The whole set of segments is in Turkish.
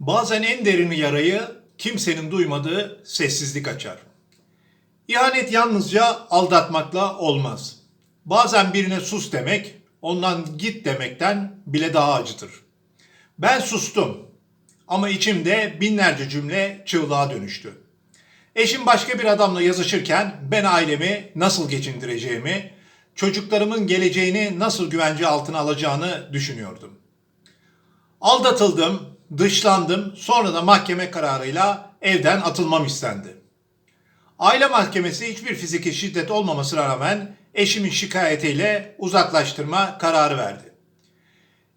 Bazen en derin yarayı kimsenin duymadığı sessizlik açar. İhanet yalnızca aldatmakla olmaz. Bazen birine sus demek, ondan git demekten bile daha acıtır. Ben sustum ama içimde binlerce cümle çığlığa dönüştü. Eşim başka bir adamla yazışırken ben ailemi nasıl geçindireceğimi, çocuklarımın geleceğini nasıl güvence altına alacağını düşünüyordum. Aldatıldım, dışlandım, sonra da mahkeme kararıyla evden atılmam istendi. Aile mahkemesi hiçbir fiziki şiddet olmamasına rağmen eşimin şikayetiyle uzaklaştırma kararı verdi.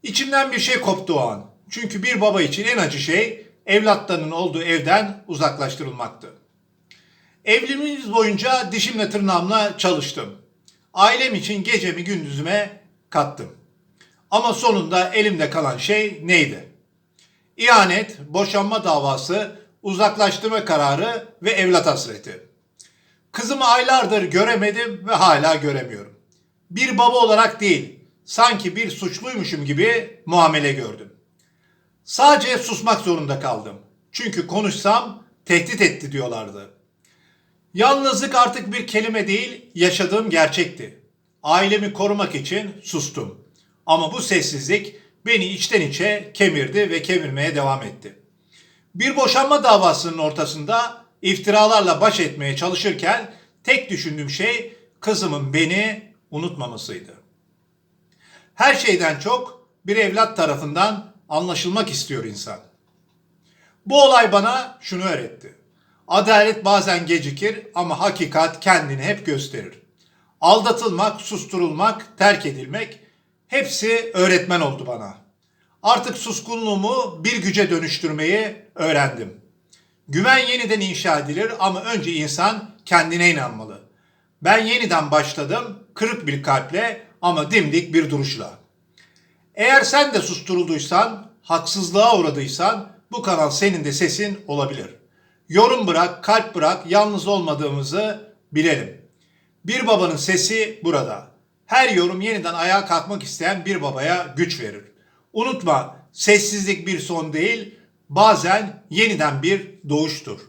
İçimden bir şey koptu o an. Çünkü bir baba için en acı şey evlatlarının olduğu evden uzaklaştırılmaktı. Evliliğimiz boyunca dişimle tırnağımla çalıştım. Ailem için gecemi gündüzüme kattım. Ama sonunda elimde kalan şey neydi? İhanet, boşanma davası, uzaklaştırma kararı ve evlat hasreti. Kızımı aylardır göremedim ve hala göremiyorum. Bir baba olarak değil, sanki bir suçluymuşum gibi muamele gördüm. Sadece susmak zorunda kaldım. Çünkü konuşsam tehdit etti diyorlardı. Yalnızlık artık bir kelime değil, yaşadığım gerçekti. Ailemi korumak için sustum. Ama bu sessizlik beni içten içe kemirdi ve kemirmeye devam etti. Bir boşanma davasının ortasında iftiralarla baş etmeye çalışırken tek düşündüğüm şey kızımın beni unutmamasıydı. Her şeyden çok bir evlat tarafından anlaşılmak istiyor insan. Bu olay bana şunu öğretti. Adalet bazen gecikir ama hakikat kendini hep gösterir. Aldatılmak, susturulmak, terk edilmek hepsi öğretmen oldu bana. Artık suskunluğumu bir güce dönüştürmeyi öğrendim. Güven yeniden inşa edilir ama önce insan kendine inanmalı. Ben yeniden başladım kırık bir kalple ama dimdik bir duruşla. Eğer sen de susturulduysan, haksızlığa uğradıysan bu kanal senin de sesin olabilir. Yorum bırak, kalp bırak, yalnız olmadığımızı bilelim. Bir babanın sesi burada. Her yorum yeniden ayağa kalkmak isteyen bir babaya güç verir. Unutma, sessizlik bir son değil, bazen yeniden bir doğuştur.